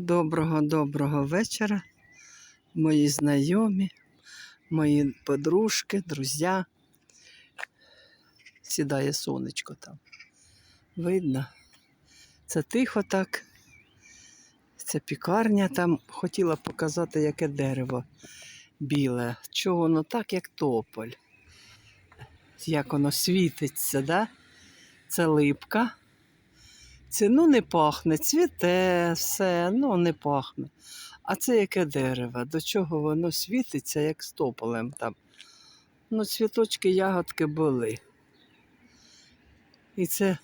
Доброго доброго вечора, мої знайомі, мої подружки, друзі. Сідає сонечко там. Видно. Це тихо так. Це пікарня там хотіла показати, яке дерево біле. Чого воно так, як тополь. Як воно світиться, да? Це липка. Це ну не пахне, цвіте, все, ну не пахне. А це яке дерево, до чого воно світиться, як з тополем там. Ну, цвіточки, ягодки були. І це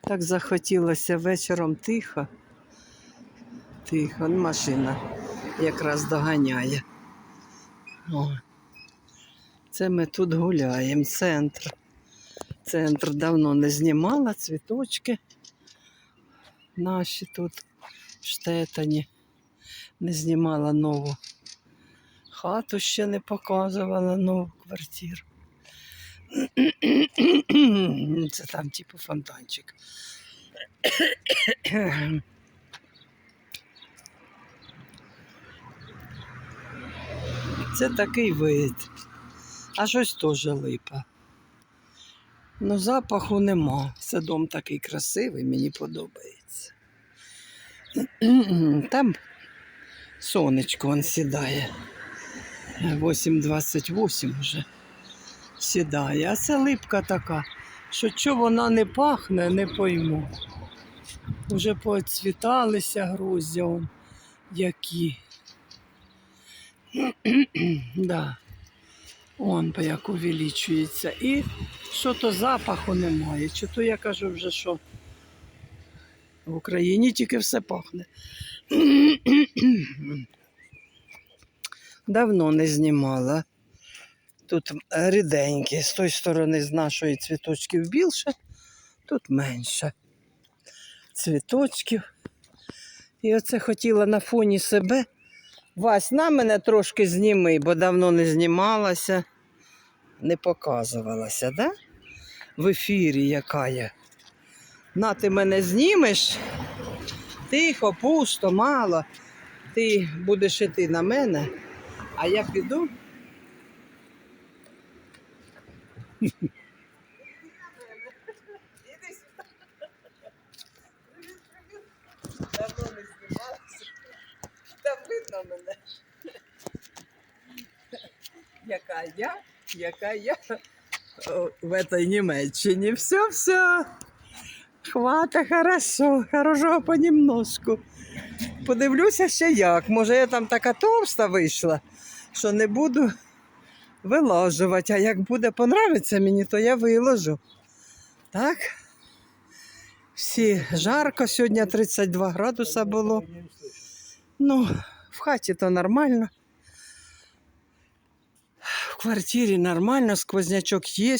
так захотілося вечором тихо. Тихо, ну, машина якраз доганяє. О. Це ми тут гуляємо, центр. Центр давно не знімала, цвіточки наші тут в Штетані. Не знімала нову хату, ще не показувала нову квартиру. Це там типу фонтанчик. Це такий вид. А щось теж липа. Ну, запаху нема. Це дом такий красивий, мені подобається. Там сонечко он сідає. 8.28 вже сідає. А це липка така, що що вона не пахне, не пойму. Уже поцвіталися грузі, он, які. да. Он як увеличується. І що то запаху немає. Чи то я кажу вже, що в Україні тільки все пахне. Давно не знімала. Тут ріденькі, з тої сторони з нашої цвіточків більше, тут менше цвіточків. І оце хотіла на фоні себе. Вась, на мене трошки зніми, бо давно не знімалася, не показувалася, да? В ефірі яка я. На, ти мене знімеш? Тихо, пусто, мало. Ти будеш іти на мене, а я піду. Давно не знімалася. Та видно мене. Яка я, яка я в этой Німеччині. Все, все. Хвата, хорошо, хорошо понемножку. Подивлюся ще як. Може, я там така товста вийшла, що не буду виложувати. А як буде понравиться мені, то я виложу. Так? Всі жарко, сьогодні 32 градуса було. Ну, в хаті то нормально. Квартирі нормально, сквознячок є.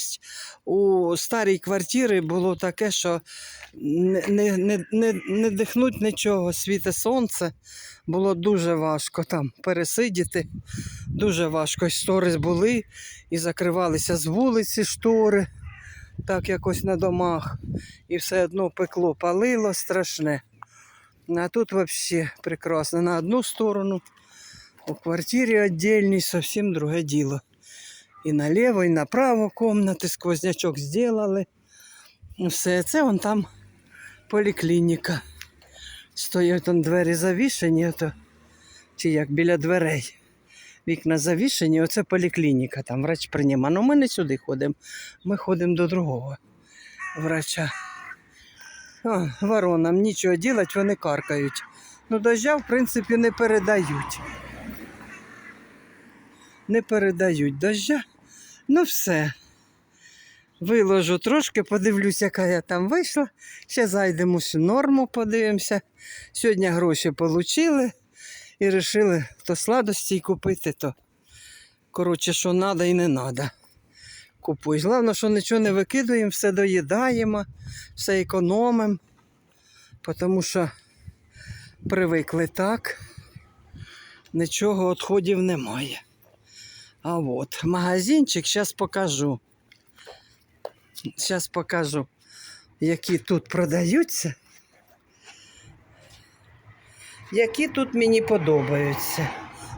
У старій квартирі було таке, що не, не, не, не, дихнуть нічого, світе сонце. Було дуже важко там пересидіти. Дуже важко. Штори були і закривалися з вулиці штори, так якось на домах. І все одно пекло, палило страшне. А тут взагалі прекрасно. На одну сторону, у квартирі віддільній зовсім друге діло. І наліво, і направо комнати, сквознячок зробили. Все це вон там поліклініка. Стоять там двері завішені, ото, чи як біля дверей. Вікна завішені, оце поліклініка, там врач приймає. Ну ми не сюди ходимо, ми ходимо до другого врача. О, воронам нічого робити, вони каркають. Ну, дождя, в принципі, не передають. Не передають дождя. Ну, все. Виложу трошки, подивлюсь, яка я там вийшла. Ще зайдемо всю норму, подивимося. Сьогодні гроші отримали і вирішили то сладості купити, то коротше, що треба і не треба. Купуй. Головне, що нічого не викидуємо, все доїдаємо, все економимо, тому що привикли так, нічого відходів немає. А от магазинчик, зараз покажу. Зараз покажу, які тут продаються. які тут мені подобаються.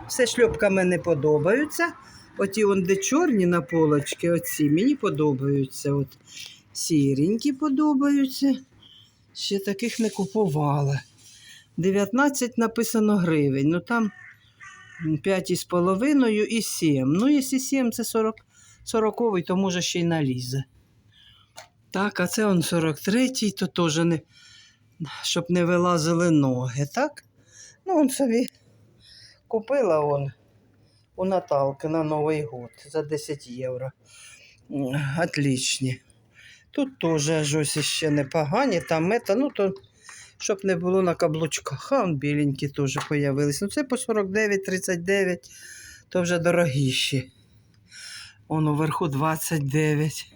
Все шльопками не подобаються. Оті он де чорні на полочці, оці мені подобаються. От сіренькі подобаються. Ще таких не купувала. 19 написано гривень. Ну там 5,5 і 7. Ну, якщо 7 це 40, 40 то може ще й налізе. Так, а це он 43-й, то теж не, щоб не вилазили ноги, так? Ну, он собі купила он у Наталки на Новий год за 10 євро. Отлічні. Тут теж ось ще непогані, там мета, ну то щоб не було на каблучках. А он біленькі теж появились. Ну це по 49-39, то вже дорогіші. Он уверху 29.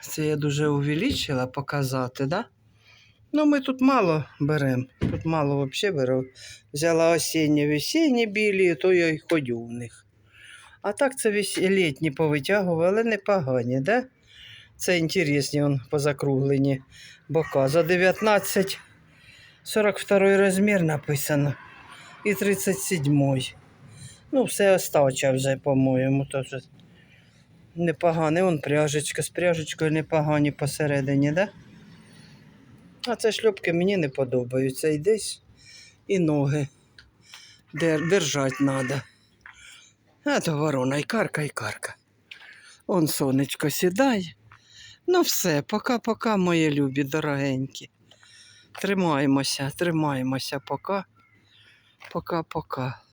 Це я дуже увеличила показати, да? Ну, ми тут мало беремо. Тут мало взагалі беру. Взяла осінні, весінні білі, то я й ходю в них. А так це літні повитягували, але непогані, да? Це інтересні, он позакруглені бока. За 19 42 розмір написано. І 37. Ну, все остача вже, по-моєму, то вже непоганий. Вон пряжечка з пряжечкою непогані посередині, да? А це шльопки мені не подобаються. І десь і ноги дер, держать треба. А то ворона і карка, і карка. Он сонечко сідає. Ну все, пока-пока, мої любі, дорогенькі. Тримаємося, тримаємося, пока. Пока-пока.